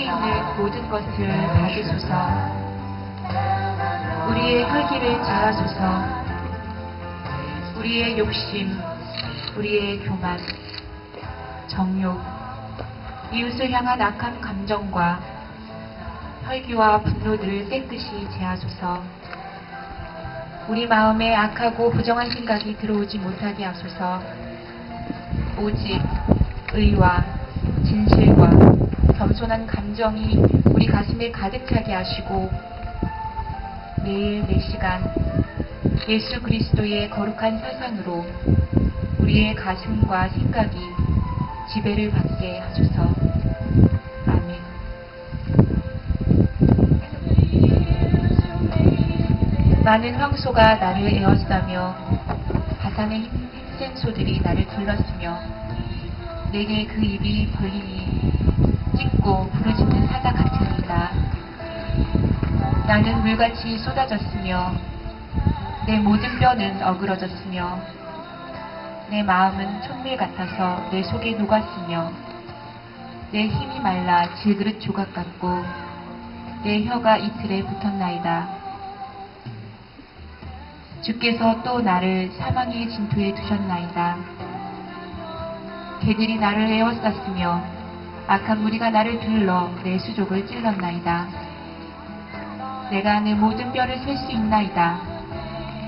있는 모든 것을 받으소서. 우리의 혈기를 제하소서. 우리의 욕심, 우리의 교만, 정욕, 이웃을 향한 악한 감정과 혈기와 분노들을 깨끗이 제하소서. 우리 마음에 악하고 부정한 생각이 들어오지 못하게 하소서. 오직 의와 진실과 겸손한 감정이 우리 가슴에 가득 차게 하시고 매일 매 시간 예수 그리스도의 거룩한 사상으로 우리의 가슴과 생각이 지배를 받게 하소서. 많은 황소가 나를 에워싸며 바산의 힘센 소들이 나를 둘렀으며 내게 그 입이 벌림이 찢고 부르짖는 사자 같으니이다. 나는 물같이 쏟아졌으며 내 모든 뼈는 어그러졌으며 내 마음은 촛밀 같아서 내 속에 녹았으며 내 힘이 말라 질그릇 조각 같고 내 혀가 이틀에 붙었나이다. 주께서 또 나를 사망의 진토에 두셨나이다. 개들이 나를 에워쌌으며 악한 무리가 나를 둘러 내 수족을 찔렀나이다. 내가 내 모든 뼈를 셀 수 있나이다.